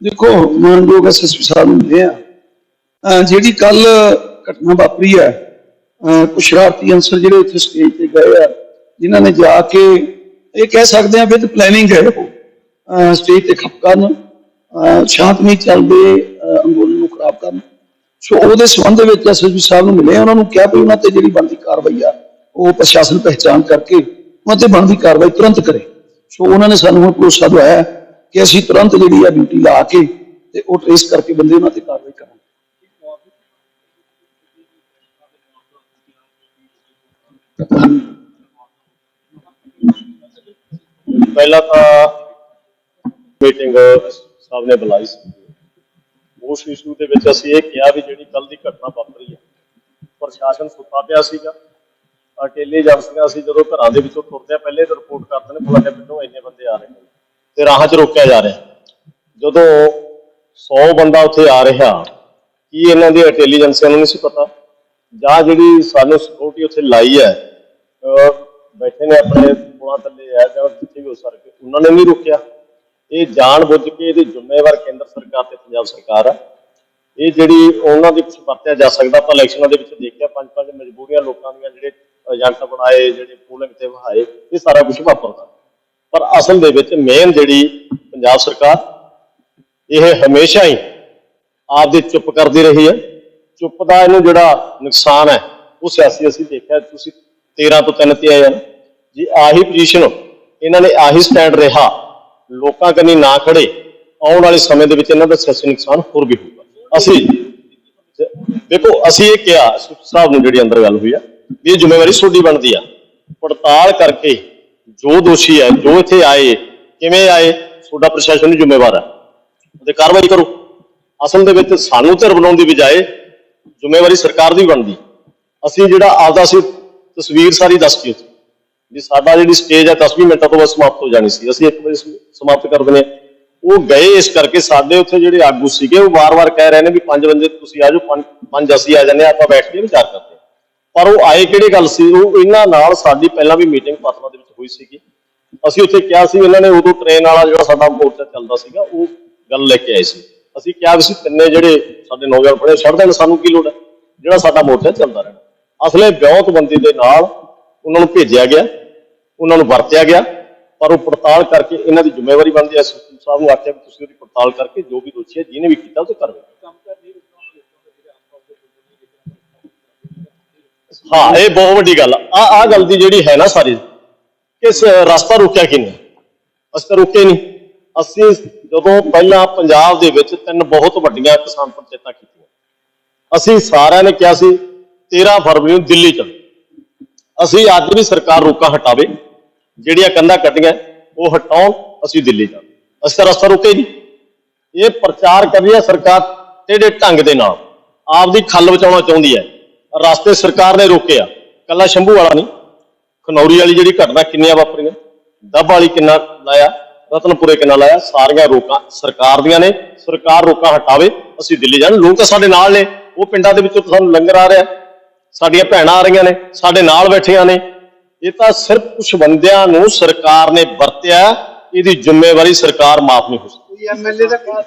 ਦੇਖੋ ਮਾਨਯੋਗ ਐਸਐਸਪੀ ਸਾਹਿਬ ਨੂੰ ਮਿਲੇ ਆ ਜਿਹੜੀ ਕੱਲ ਘਟਨਾ ਵਾਪਰੀ ਹੈ ਅਹ ਕੁਛ ਸ਼ਰਾਰਤੀ ਅਨਸਰ ਜਿਹੜੇ ਉੱਥੇ ਸਟੇਜ ਤੇ ਗਏ ਆ, ਜਿਨ੍ਹਾਂ ਨੇ ਜਾ ਕੇ ਇਹ ਕਹਿ ਸਕਦੇ ਆ ਵਿਦ ਪਲੈਨਿੰਗ ਹੈ ਉਹ। ਸਟੇਜ ਤੇ ਖਪ ਕਰਨ ਸ਼ਾਂਤਮਈ ਚੱਲਦੇ ਅੰਦੋਲਨ ਨੂੰ ਖਰਾਬ ਕਰਨ। ਸੋ ਉਹਦੇ ਸੰਬੰਧ ਵਿੱਚ ਐਸਐਸਪੀ ਸਾਹਿਬ ਨੂੰ ਮਿਲੇ, ਉਹਨਾਂ ਨੂੰ ਕਿਹਾ ਵੀ ਉਹਨਾਂ ਤੇ ਜਿਹੜੀ ਬਣਦੀ ਕਾਰਵਾਈ ਆ, ਉਹ ਪ੍ਰਸ਼ਾਸਨ ਪਹਿਚਾਨ ਕਰਕੇ ਉਹਨਾਂ ਤੇ ਬਣਦੀ ਕਾਰਵਾਈ ਤੁਰੰਤ ਕਰੇ। ਸੋ ਉਹਨਾਂ ਨੇ ਸਾਨੂੰ ਹੁਣ ਭਰੋਸਾ ਦਵਾਇਆ। ਕਿ ਅਸੀਂ ਤੁਰੰਤ ਜਿਹੜੀ ਆ ਡਿਊਟੀ ਲਾ ਕੇ ਤੇ ਉਹ ਟ੍ਰੇਸ ਕਰਕੇ ਬੰਦੇ ਉਹਨਾਂ ਤੇ ਕਾਰਵਾਈ ਕਰਾਂਗੇ। ਪਹਿਲਾਂ ਤਾਂ ਮੀਟਿੰਗ ਸਾਹਿਬ ਨੇ ਬੁਲਾਈ ਸੀ। ਉਸ ਇਸ਼ੂ ਦੇ ਵਿੱਚ ਅਸੀਂ ਇਹ ਕਿਹਾ ਵੀ ਜਿਹੜੀ ਕੱਲ ਦੀ ਘਟਨਾ ਵਾਪਰੀ ਹੈ ਪ੍ਰਸ਼ਾਸਨ ਸੁੱਤਾ ਪਿਆ ਸੀਗਾ। ਅਕੇਲੇ ਏਜੰਸੀਆਂ ਅਸੀਂ ਜਦੋਂ ਘਰਾਂ ਦੇ ਵਿੱਚੋਂ ਤੁਰਦੇ ਆ, ਪਹਿਲੇ ਰਿਪੋਰਟ ਕਰਦੇ ਨੇ, ਫਲਾਣੇ ਪਿੰਡੋਂ ਇੰਨੇ ਬੰਦੇ ਆ ਰਹੇ ਨੇ। ਤੇ ਰਾਹਾਂ 'ਚ ਰੋਕਿਆ ਜਾ ਰਿਹਾ। ਜਦੋਂ 100 ਬੰਦਾ ਉੱਥੇ ਆ ਰਿਹਾ, ਕੀ ਇਹਨਾਂ ਦੀ ਇੰਟੈਲੀਜੈਂਸੀਆਂ ਨੂੰ ਨਹੀਂ ਸੀ ਪਤਾ? ਜਾਂ ਜਿਹੜੀ ਸਾਨੂੰ ਸਿਕਿਉਰਿਟੀ ਉੱਥੇ ਲਾਈ ਹੈ ਬੈਠੇ ਨੇ ਆਪਣੇ ਪੁਲਾਂ ਥੱਲੇ ਆ ਜਾਂ ਜਿੱਥੇ ਵੀ ਹੋ ਸਕੇ ਉਹਨਾਂ ਨੇ ਨਹੀਂ ਰੋਕਿਆ। ਇਹ ਜਾਣ ਬੁੱਝ ਕੇ ਇਹਦੇ ਜ਼ਿੰਮੇਵਾਰ ਕੇਂਦਰ ਸਰਕਾਰ ਤੇ ਪੰਜਾਬ ਸਰਕਾਰ ਆ। ਇਹ ਜਿਹੜੀ ਉਹਨਾਂ ਦੇ ਕੁਝ ਵਰਤਿਆ ਜਾ ਸਕਦਾ, ਆਪਾਂ ਇਲੈਕਸ਼ਨਾਂ ਦੇ ਵਿੱਚ ਦੇਖਿਆ ਪੰਜ ਪੰਜ ਮਜਬੂਰੀਆਂ ਲੋਕਾਂ ਦੀਆਂ ਜਿਹੜੇ ਏਜੰਟ ਬਣਾਏ, ਜਿਹੜੇ ਪੂਲਿੰਗ ਤੇ ਵਹਾਏ, ਇਹ ਸਾਰਾ ਕੁਝ ਵਾਪਰਦਾ। ਪਰ ਅਸਲ ਦੇ ਵਿੱਚ ਮੇਨ ਜਿਹੜੀ ਪੰਜਾਬ ਸਰਕਾਰ, ਇਹ ਹਮੇਸ਼ਾ ਹੀ ਆਪ ਆਪਦੇ ਚੁੱਪ ਕਰਦੀ ਰਹੀ ਹੈ। ਚੁੱਪ ਦਾ ਇਹਨੂੰ ਜਿਹੜਾ ਨੁਕਸਾਨ ਹੈ, ਉਹ ਸਿਆਸੀ ਅਸੀਂ ਦੇਖਿਆ, ਤੁਸੀਂ 13 ਤੋਂ 3 ਤੇ ਆਏ ਆ ਜੀ ਆਹੀ ਪੋਜੀਸ਼ਨ ਇਹਨਾਂ ਨੇ ਆਹੀ ਸਟੈਂਡ ਰਿਹਾ, ਲੋਕਾਂ ਕੰਨੀ ਨਾ ਖੜੇ, ਆਉਣ ਵਾਲੇ ਸਮੇਂ ਦੇ ਵਿੱਚ ਇਹਨਾਂ ਦਾ ਸਿਆਸੀ ਨੁਕਸਾਨ ਹੋਰ ਵੀ ਹੋਊਗਾ। ਅਸੀਂ ਦੇਖੋ, ਅਸੀਂ ਇਹ ਕਿਹਾ ਸੁਖ ਸਾਹਿਬ ਨੂੰ ਜਿਹੜੀ ਅੰਦਰ ਗੱਲ ਹੋਈ ਆ ਇਹ ਜ਼ਿੰਮੇਵਾਰੀ ਤੁਹਾਡੀ ਬਣਦੀ ਆ। ਪੜਤਾਲ ਕਰਕੇ ਜੋ ਦੋਸ਼ੀ ਹੈ, ਜੋ ਇੱਥੇ ਆਏ, ਕਿਵੇਂ ਆਏ, ਤੁਹਾਡਾ ਪ੍ਰਸ਼ਾਸਨ ਹੀ ਜ਼ਿੰਮੇਵਾਰ ਹੈ। ਉਹਦੇ ਕਾਰਵਾਈ ਕਰੋ। ਅਸਲ ਦੇ ਵਿੱਚ ਸਾਨੂੰ ਧਿਰ ਬਣਾਉਣ ਦੀ ਬਜਾਏ ਜ਼ਿੰਮੇਵਾਰੀ ਸਰਕਾਰ ਦੀ ਬਣਦੀ। ਅਸੀਂ ਜਿਹੜਾ ਆਪਦਾ ਸੀ ਤਸਵੀਰ ਸਾਰੀ ਦੱਸਤੀ ਉੱਥੇ ਵੀ ਸਾਡਾ ਜਿਹੜੀ ਸਟੇਜ ਹੈ 10 ਮਿੰਟਾਂ ਤੋਂ ਬਾਅਦ ਸਮਾਪਤ ਹੋ ਜਾਣੀ ਸੀ। ਅਸੀਂ ਇੱਕ ਵਜੇ ਸਮਾਪਤ ਕਰ ਦਿੰਦੇ ਹਾਂ। ਉਹ ਗਏ ਇਸ ਕਰਕੇ ਸਾਡੇ ਉੱਥੇ ਜਿਹੜੇ ਆਗੂ ਸੀਗੇ, ਉਹ ਵਾਰ-ਵਾਰ ਕਹਿ ਰਹੇ ਨੇ ਵੀ ਪੰਜ ਵਜੇ ਤੁਸੀਂ ਆ ਜਾਓ, ਪੰਜ ਅਸੀਂ ਆ ਜਾਂਦੇ ਹਾਂ, ਆਪਾਂ ਬੈਠ ਕੇ ਵਿਚਾਰ ਕਰਦੇ ਪਰ ਉਹ ਆਏ ਕਿਹੜੀ ਗੱਲ ਸੀ? ਉਹ ਇਹਨਾਂ ਨਾਲ ਸਾਡੀ ਪਹਿਲਾਂ ਵੀ ਮੀਟਿੰਗ ਪਟਨਾ ਦੇ ਵਿੱਚ ਹੋਈ ਸੀਗੀ। ਅਸੀਂ ਉੱਥੇ ਕਿਹਾ ਸੀ ਇਹਨਾਂ ਨੇ ਉਦੋਂ ਟ੍ਰੇਨ ਵਾਲਾ ਜਿਹੜਾ ਸਾਡਾ ਮੋਰਚਾ ਚੱਲਦਾ ਸੀਗਾ, ਉਹ ਗੱਲ ਲੈ ਕੇ ਆਏ ਸੀ। ਅਸੀਂ ਕਿਹਾ ਵੀ ਸੀ ਤਿੰਨੇ ਜਿਹੜੇ ਸਾਡੇ ਨੌਜਵਾਨ ਪੜੇ ਛੱਡ ਦੇਣ ਸਾਨੂੰ ਕੀ ਲੋੜ ਹੈ? ਜਿਹੜਾ ਸਾਡਾ ਮੋਰਚਾ ਚੱਲਦਾ ਰਹਿਣਾ। ਅਸਲੇ ਵਿਉਂਤਬੰਦੀ ਦੇ ਨਾਲ ਉਹਨਾਂ ਨੂੰ ਭੇਜਿਆ ਗਿਆ, ਉਹਨਾਂ ਨੂੰ ਵਰਤਿਆ ਗਿਆ, ਪਰ ਉਹ ਪੜਤਾਲ ਕਰਕੇ ਇਹਨਾਂ ਦੀ ਜ਼ਿੰਮੇਵਾਰੀ ਬਣਦੀ ਹੈ। ਸਾਹਿਬ ਨੂੰ ਆਖਿਆ ਵੀ ਤੁਸੀਂ ਉਹਦੀ ਪੜਤਾਲ ਕਰਕੇ ਜੋ ਵੀ ਦੋਸ਼ੀ ਹੈ, ਜਿਹਨੇ ਵੀ ਕੀਤਾ ਉਹ ਤੇ ਕਾਰਵਾਈ ਹਾਂ, ਇਹ ਬਹੁਤ ਵੱਡੀ ਗੱਲ ਆ। ਆ ਗੱਲ ਦੀ ਜਿਹੜੀ ਹੈ ਨਾ ਸਾਰੀ, ਕਿ ਸ- ਰਸਤਾ ਰੋਕਿਆ ਕਿਨੇ ਅਸੀਂ ਤਾਂ ਰੋਕੇ ਨਹੀਂ। ਅਸੀਂ ਜਦੋਂ ਪਹਿਲਾਂ ਪੰਜਾਬ ਦੇ ਵਿੱਚ ਤਿੰਨ ਬਹੁਤ ਵੱਡੀਆਂ ਕਿਸਾਨ ਪੰਚਾਇਤਾਂ ਕੀਤੀਆਂ। ਅਸੀਂ ਸਾਰਿਆਂ ਨੇ ਕਿਹਾ ਸੀ 13 ਫਰਵਰੀ ਨੂੰ ਦਿੱਲੀ ਚੱਲ। ਅਸੀਂ ਅੱਜ ਵੀ ਸਰਕਾਰ ਰੋਕਾਂ ਹਟਾਵੇ, ਜਿਹੜੀਆਂ ਕੰਧਾਂ ਕੱਟੀਆਂ ਉਹ ਹਟਾਉਣ ਅਸੀਂ ਦਿੱਲੀ ਜਾਣਾ। ਅਸੀਂ ਤਾਂ ਰਸਤਾ ਰੁਕੇ ਨਹੀਂ। ਇਹ ਪ੍ਰਚਾਰ ਕਰ ਰਹੀ ਹੈ ਸਰਕਾਰ ਟੇਢੇ ਢੰਗ ਦੇ ਨਾਲ। ਆਪਦੀ ਖੱਲ ਬਚਾਉਣਾ ਚਾਹੁੰਦੀ ਹੈ। ਰਸਤੇ ਸਰਕਾਰ ਨੇ ਰੋਕੇ ਆ ਕੱਲਾ ਸ਼ੰਭੂ ਵਾਲਾ ਨਹੀਂ। ਖਨੌਰੀ ਵਾਲੀ ਜਿਹੜੀ ਘਟਨਾ ਕਿੰਨੀਆਂ ਵਾਪਰੀਆਂ। ਦੱਬ ਵਾਲੀ ਕਿੰਨਾ ਲਾਇਆ ਰਤਨਪੁਰੇ ਕਿੰਨਾ ਲਾਇਆ ਸਾਰੀਆਂ ਰੋਕਾਂ ਸਰਕਾਰ ਦੀਆਂ ਨੇ। ਸਰਕਾਰ ਰੋਕਾਂ ਹਟਾਵੇ ਅਸੀਂ ਦਿੱਲੀ ਜਾਣ। ਲੋਕ ਤਾਂ ਸਾਡੇ ਨਾਲ ਨੇ। ਉਹ ਪਿੰਡਾਂ ਦੇ ਵਿੱਚੋਂ ਤਾਂ ਸਾਨੂੰ ਲੰਗਰ ਆ ਰਿਹਾ। ਸਾਡੀਆਂ ਭੈਣਾਂ ਆ ਰਹੀਆਂ ਨੇ ਸਾਡੇ ਨਾਲ ਬੈਠੀਆਂ ਨੇ। ਇਹ ਤਾਂ ਸਿਰਫ ਕੁਝ ਬੰਦਿਆਂ ਨੂੰ ਸਰਕਾਰ ਨੇ ਵਰਤਿਆ। ਇਹਦੀ ਜ਼ਿੰਮੇਵਾਰੀ ਸਰਕਾਰ ਮਾਫ ਨਹੀਂ ਹੋ ਸਕਦੀ। ਐਮਐਲਏ ਦਾ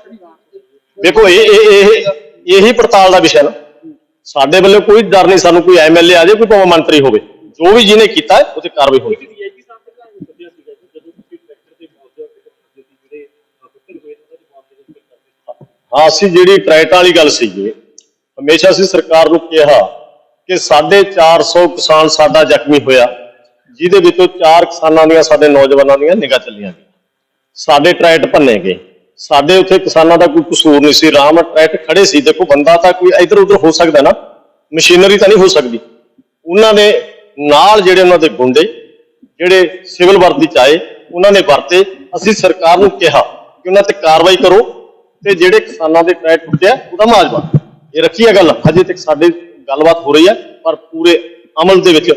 ਦੇਖੋ ਇਹ ਇਹ ਇਹ ਇਹੀ ਪੜਤਾਲ ਦਾ ਵਿਸ਼ਾ ਨਾ। ਸਾਡੇ ਵੱਲੋਂ ਕੋਈ ਡਰ ਨਹੀਂ ਸਾਨੂੰ ਕੋਈ ਐਮਐਲਏ ਆ ਜਾਏ ਕੋਈ ਭਾਵੇਂ ਮੰਤਰੀ ਹੋਵੇ। ਜੋ ਵੀ ਜਿਹਨੇ ਕੀਤਾ ਹੈ, ਉਹ ਤੇ ਕਾਰਵਾਈ ਹੋਣੀ ਹਾਂ। ਅਸੀਂ ਜਿਹੜੀ ਟਰੈਟ ਵਾਲੀ ਗੱਲ ਸੀਗੀ ਹਮੇਸ਼ਾ ਅਸੀਂ ਸਰਕਾਰ ਨੂੰ ਕਿਹਾ ਕਿ 450 ਕਿਸਾਨ ਸਾਡਾ ਜ਼ਖਮੀ ਹੋਇਆ ਜਿਹਦੇ ਵਿੱਚੋਂ ਚਾਰ ਕਿਸਾਨਾਂ ਦੀਆਂ ਸਾਡੇ ਨੌਜਵਾਨਾਂ ਦੀਆਂ ਨਿਗਾਹ ਚੱਲੀਆਂ ਸਾਡੇ ਟਰੈਟ ਭੰਨੇ ਗਏ। ਸਾਡੇ ਉੱਥੇ ਕਿਸਾਨਾਂ ਦਾ ਕੋਈ ਕਸੂਰ ਨਹੀਂ ਸੀ, ਰਾਮ ਟਰੈਟ ਖੜੇ ਸੀ। ਦੇਖੋ, ਬੰਦਾ ਤਾਂ ਕੋਈ ਇੱਧਰ ਉੱਧਰ ਹੋ ਸਕਦਾ ਨਾ, ਮਸ਼ੀਨਰੀ ਤਾਂ ਨਹੀਂ ਹੋ ਸਕਦੀ। ਉਹਨਾਂ ਨੇ ਨਾਲ ਜਿਹੜੇ ਉਹਨਾਂ ਦੇ ਗੁੰਡੇ, ਜਿਹੜੇ ਸਿਵਲ ਵਰਦੀ ਚ ਆਏ ਉਹਨਾਂ ਨੇ ਵਰਤੇ। ਅਸੀਂ ਸਰਕਾਰ ਨੂੰ ਕਿਹਾ ਕਿ ਉਹਨਾਂ ਤੇ ਕਾਰਵਾਈ ਕਰੋ ਤੇ ਜਿਹੜੇ ਕਿਸਾਨਾਂ ਦੇ ਟਰੈਕ ਟੁੱਟਿਆ ਉਹਦਾ ਮੁਆਵਜ਼ਾ ਇਹ ਰੱਖੀ ਹੈ ਗੱਲ। ਹਜੇ ਤੱਕ ਸਾਡੇ ਗੱਲਬਾਤ ਹੋ ਰਹੀ ਹੈ ਪਰ ਪੂਰੇ ਅਮਲ ਦੇ ਵਿੱਚ